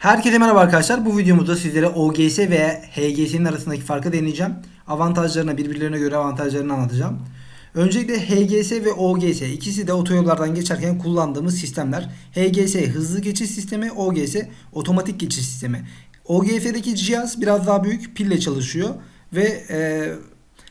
Herkese merhaba arkadaşlar. Bu videomuzda sizlere OGS ve HGS'nin arasındaki farkı deneyeceğim. Avantajlarına, birbirlerine göre avantajlarını anlatacağım. Öncelikle HGS ve OGS ikisi de otoyollardan geçerken kullandığımız sistemler. HGS hızlı geçiş sistemi, OGS otomatik geçiş sistemi. OGS'deki cihaz biraz daha büyük, pille çalışıyor ve e,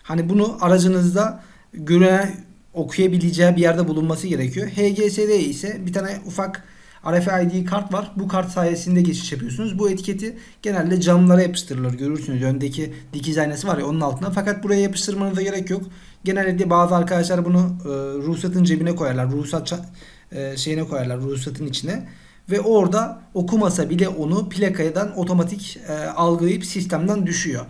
hani bunu aracınızda göre okuyabileceği bir yerde bulunması gerekiyor. HGS'de ise bir tane ufak RFID kart var. Bu kart sayesinde geçiş yapıyorsunuz. Bu etiketi genelde camlara yapıştırılır. Görürsünüz öndeki dikiz aynası var ya onun altına. Fakat buraya yapıştırmanıza gerek yok. Genelde bazı arkadaşlar bunu e, ruhsatın cebine koyarlar. Ruhsat e, şeyine koyarlar. Ruhsatın içine. Ve orada okumasa bile onu plakadan otomatik e, algılayıp sistemden düşüyor.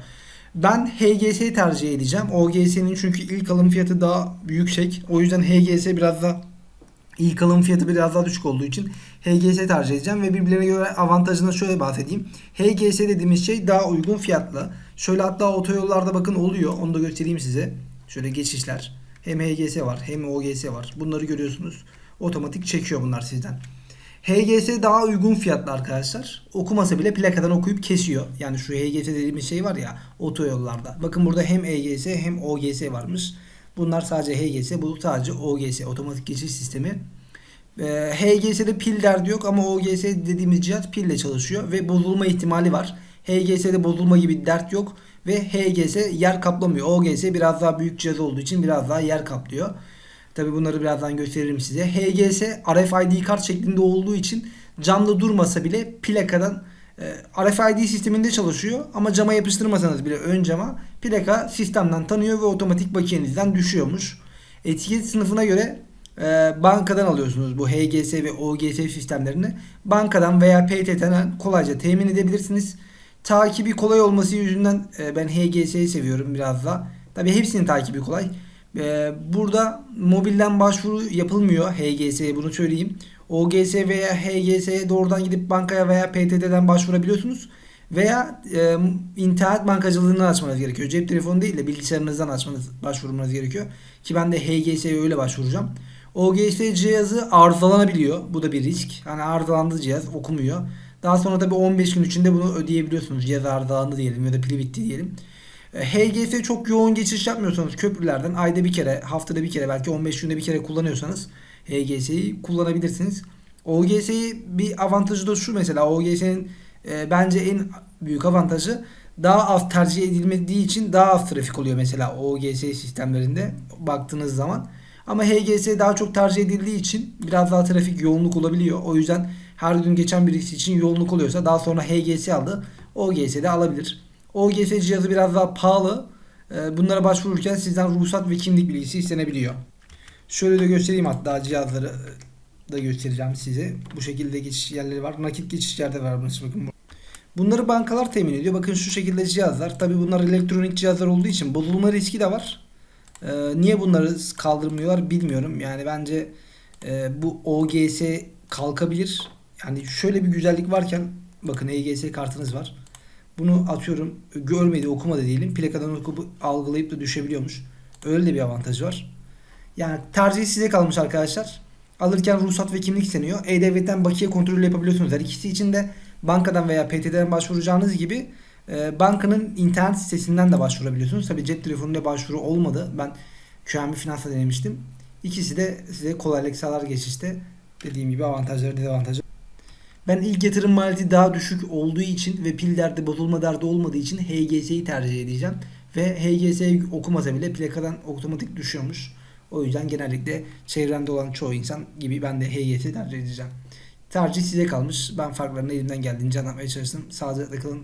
Ben HGS'yi tercih edeceğim. OGS'nin çünkü ilk alım fiyatı daha yüksek. O yüzden HGS biraz da İlk alım fiyatı biraz daha düşük olduğu için HGS tercih edeceğim ve birbirlerine göre avantajından şöyle bahsedeyim. HGS dediğimiz şey daha uygun fiyatlı. Şöyle hatta otoyollarda bakın oluyor. Onu da göstereyim size. Şöyle geçişler. Hem HGS var hem OGS var. Bunları görüyorsunuz. Otomatik çekiyor bunlar sizden. HGS daha uygun fiyatlı arkadaşlar. Okumasa bile plakadan okuyup kesiyor. Yani şu HGS dediğimiz şey var ya otoyollarda. Bakın burada hem HGS hem OGS varmış. Bunlar sadece HGS, bu sadece OGS, otomatik geçiş sistemi. Ee, HGS'de pil derdi yok ama OGS dediğimiz cihaz pille çalışıyor ve bozulma ihtimali var. HGS'de bozulma gibi dert yok ve HGS yer kaplamıyor. OGS biraz daha büyük cihaz olduğu için biraz daha yer kaplıyor. Tabi bunları birazdan gösteririm size. HGS RFID kart şeklinde olduğu için camda durmasa bile plakadan e, RFID sisteminde çalışıyor ama cama yapıştırmasanız bile ön cama plaka sistemden tanıyor ve otomatik bakiyenizden düşüyormuş. Etiket sınıfına göre e, bankadan alıyorsunuz bu HGS ve OGS sistemlerini. Bankadan veya PTT'den kolayca temin edebilirsiniz. Takibi kolay olması yüzünden e, ben HGS'yi seviyorum biraz da. Tabi hepsinin takibi kolay. E, burada mobilden başvuru yapılmıyor HGS'ye bunu söyleyeyim. OGS veya HGS'ye doğrudan gidip bankaya veya PTT'den başvurabiliyorsunuz. Veya e, internet bankacılığından açmanız gerekiyor. Cep telefonu değil de bilgisayarınızdan açmanız, başvurmanız gerekiyor. Ki ben de HGS'ye öyle başvuracağım. OGS cihazı arızalanabiliyor. Bu da bir risk. Hani arızalandı cihaz okumuyor. Daha sonra da bir 15 gün içinde bunu ödeyebiliyorsunuz. Cihaz arızalandı diyelim ya da pili bitti diyelim. E, HGS çok yoğun geçiş yapmıyorsanız köprülerden ayda bir kere, haftada bir kere belki 15 günde bir kere kullanıyorsanız HGS'yi kullanabilirsiniz. OGS'yi bir avantajı da şu mesela OGS'nin e, bence en büyük avantajı daha az tercih edilmediği için daha az trafik oluyor mesela OGS sistemlerinde baktığınız zaman. Ama HGS daha çok tercih edildiği için biraz daha trafik yoğunluk olabiliyor. O yüzden her gün geçen birisi için yoğunluk oluyorsa daha sonra HGS aldı. OGS de alabilir. OGS cihazı biraz daha pahalı. E, Bunlara başvururken sizden ruhsat ve kimlik bilgisi istenebiliyor. Şöyle de göstereyim hatta cihazları da göstereceğim size. Bu şekilde geçiş yerleri var. Nakit geçiş yerde var. Bakın Bunları bankalar temin ediyor. Bakın şu şekilde cihazlar. Tabi bunlar elektronik cihazlar olduğu için bozulma riski de var. Ee, niye bunları kaldırmıyorlar bilmiyorum. Yani bence e, bu OGS kalkabilir. Yani şöyle bir güzellik varken bakın EGS kartınız var. Bunu atıyorum görmedi okumadı diyelim. Plakadan okup algılayıp da düşebiliyormuş. Öyle de bir avantajı var. Yani tercih size kalmış arkadaşlar. Alırken ruhsat ve kimlik isteniyor. E-Devlet'ten bakiye kontrolü yapabiliyorsunuz. Her ikisi için de bankadan veya PTT'den başvuracağınız gibi e, bankanın internet sitesinden de başvurabiliyorsunuz. Tabii cep telefonuyla başvuru olmadı. Ben QNB Finans'ta denemiştim. İkisi de size kolaylık sağlar geçişte. Dediğim gibi avantajları dezavantajları. Ben ilk yatırım maliyeti daha düşük olduğu için ve pil derdi bozulma derdi olmadığı için HGS'yi tercih edeceğim. Ve HGS'yi okumasa bile plakadan otomatik düşüyormuş. O yüzden genellikle çevremde olan çoğu insan gibi ben de HGS tercih edeceğim. Tercih size kalmış. Ben farklarını elimden geldiğince anlatmaya çalıştım. Sağlıcakla kalın.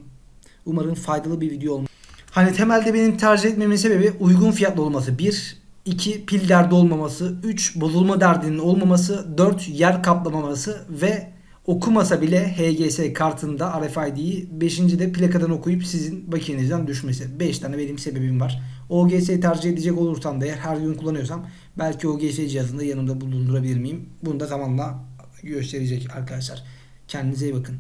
Umarım faydalı bir video olmuş. Hani temelde benim tercih etmemin sebebi uygun fiyatlı olması. 1. 2. Pil derdi olmaması. 3. Bozulma derdinin olmaması. 4. Yer kaplamaması ve okumasa bile HGS kartında RFID'yi 5. de plakadan okuyup sizin bakiyenizden düşmesi. 5 tane benim sebebim var. OGS tercih edecek olursam da eğer her gün kullanıyorsam belki OGS cihazını da yanımda bulundurabilir miyim? Bunu da zamanla gösterecek arkadaşlar. Kendinize iyi bakın.